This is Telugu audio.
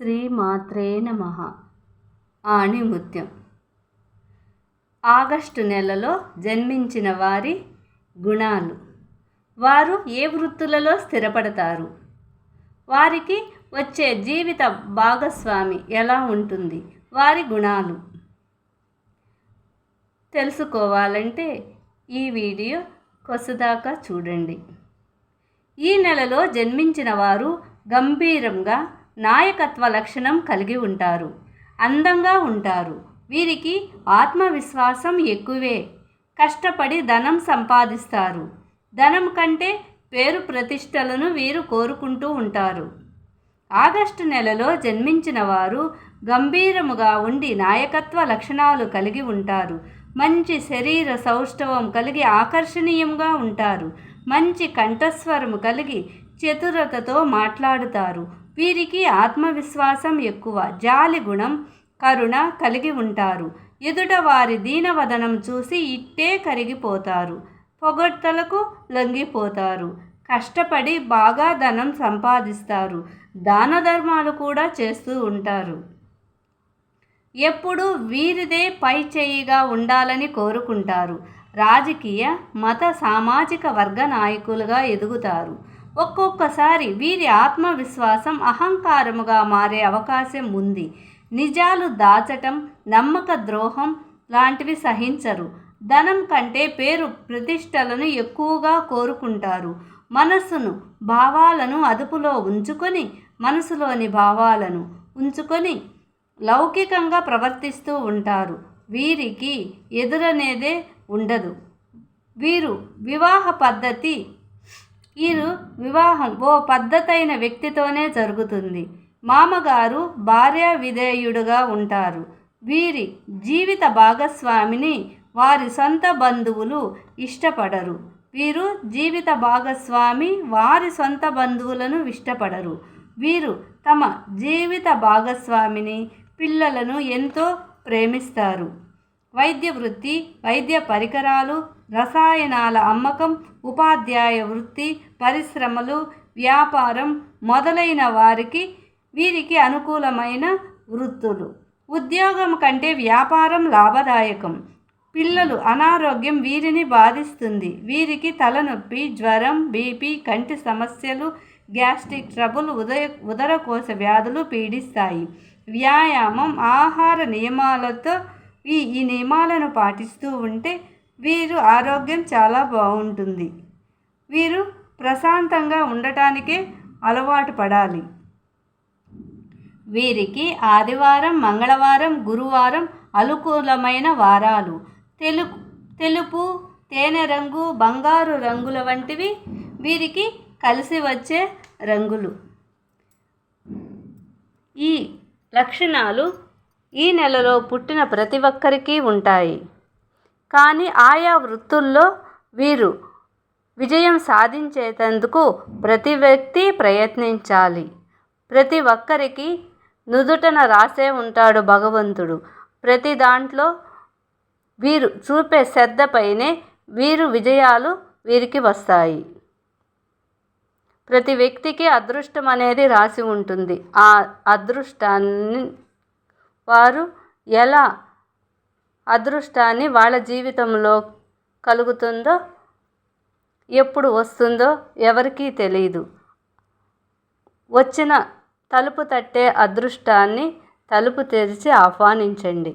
శ్రీమాత్రే నమ ఆణిముత్యం. ఆగస్టు నెలలో జన్మించిన వారి గుణాలు. వారు ఏ వృత్తులలో స్థిరపడతారు? వారికి వచ్చే జీవిత భాగస్వామి ఎలా ఉంటుంది? వారి గుణాలు. తెలుసుకోవాలంటే ఈ వీడియో కొసదాకా చూడండి. ఈ నెలలో జన్మించిన వారు గంభీరంగా నాయకత్వ లక్షణం కలిగి ఉంటారు. అందంగా ఉంటారు. వీరికి ఆత్మవిశ్వాసం ఎక్కువే. కష్టపడి ధనం సంపాదిస్తారు. ధనం కంటే పేరు ప్రతిష్టలను వీరు కోరుకుంటూ ఉంటారు. ఆగస్టు నెలలో జన్మించిన వారు గంభీరముగా ఉండి నాయకత్వ లక్షణాలు కలిగి ఉంటారు. మంచి శరీర సౌష్ఠవం కలిగి ఆకర్షణీయంగా ఉంటారు. మంచి కంఠస్వరము కలిగి చతురతతో మాట్లాడుతారు. వీరికి ఆత్మవిశ్వాసం ఎక్కువ జాలి గుణం కరుణ కలిగి ఉంటారు. ఎదుట వారి దీనవదనం చూసి ఇట్టే కరిగిపోతారు. పొగడ్తలకు లొంగిపోతారు. కష్టపడి బాగా ధనం సంపాదిస్తారు. దాన ధర్మాలు కూడా చేస్తూ ఉంటారు. ఎప్పుడు వీరిదే పై చేయిగా ఉండాలని కోరుకుంటారు. రాజకీయ మత సామాజిక వర్గ నాయకులుగా ఎదుగుతారు. ఒక్కొక్కసారి వీరి ఆత్మవిశ్వాసం అహంకారముగా మారే అవకాశం ఉంది. నిజాలు దాచటం నమ్మక ద్రోహం లాంటివి సహించరు. ధనం కంటే పేరు ప్రతిష్టలను ఎక్కువగా కోరుకుంటారు. మనస్సును భావాలను అదుపులో ఉంచుకొని మనసులోని భావాలను ఉంచుకొని లౌకికంగా ప్రవర్తిస్తూ ఉంటారు. వీరికి ఎదురనేదే ఉండదు. వీరు వివాహ పద్ధతి వీరు వివాహం ఓ పద్ధతైన వ్యక్తితోనే జరుగుతుంది. మామగారు భార్య విధేయుడుగా ఉంటారు. వీరి జీవిత భాగస్వామిని వారి సొంత బంధువులు ఇష్టపడరు. వీరు జీవిత భాగస్వామి వారి సొంత బంధువులను ఇష్టపడరు. వీరు తమ జీవిత భాగస్వామిని పిల్లలను ఎంతో ప్రేమిస్తారు. వైద్య వృత్తి వైద్య పరికరాలు రసాయనాల అమ్మకం ఉపాధ్యాయ వృత్తి పరిశ్రమలు వ్యాపారం మొదలైన వారికి వీరికి అనుకూలమైన వృత్తులు. ఉద్యోగం కంటే వ్యాపారం లాభదాయకం. పిల్లలు అనారోగ్యం వీరిని బాధిస్తుంది. వీరికి తలనొప్పి జ్వరం బీపీ కంటి సమస్యలు గ్యాస్ట్రిక్ ట్రబుల్ ఉదయ ఉదరకోశ వ్యాధులు పీడిస్తాయి. వ్యాయామం ఆహార నియమాలతో ఈ ఈ నియమాలను పాటిస్తూ ఉంటే వీరు ఆరోగ్యం చాలా బాగుంటుంది. వీరు ప్రశాంతంగా ఉండటానికే అలవాటు పడాలి. వీరికి ఆదివారం మంగళవారం గురువారం అనుకూలమైన వారాలు. తెలు తెలుపు తేనె రంగు బంగారు రంగుల వంటివి వీరికి కలిసి వచ్చే రంగులు. ఈ లక్షణాలు ఈ నెలలో పుట్టిన ప్రతి ఒక్కరికి ఉంటాయి. కానీ ఆయా వృత్తుల్లో వీరు విజయం సాధించేటందుకు ప్రతి వ్యక్తి ప్రయత్నించాలి. ప్రతి ఒక్కరికి నుదుటన రాసే ఉంటాడు భగవంతుడు. ప్రతి దాంట్లో వీరు చూపే శ్రద్ధపైనే వీరు విజయాలు వీరికి వస్తాయి. ప్రతి వ్యక్తికి అదృష్టం అనేది రాసి ఉంటుంది. ఆ అదృష్టాన్ని వారు ఎలా అదృష్టాన్ని వాళ్ళ జీవితంలో కలుగుతుందో ఎప్పుడు వస్తుందో ఎవరికీ తెలియదు వచ్చిన తలుపు తట్టే అదృష్టాన్ని తలుపు తెరిచి ఆహ్వానించండి.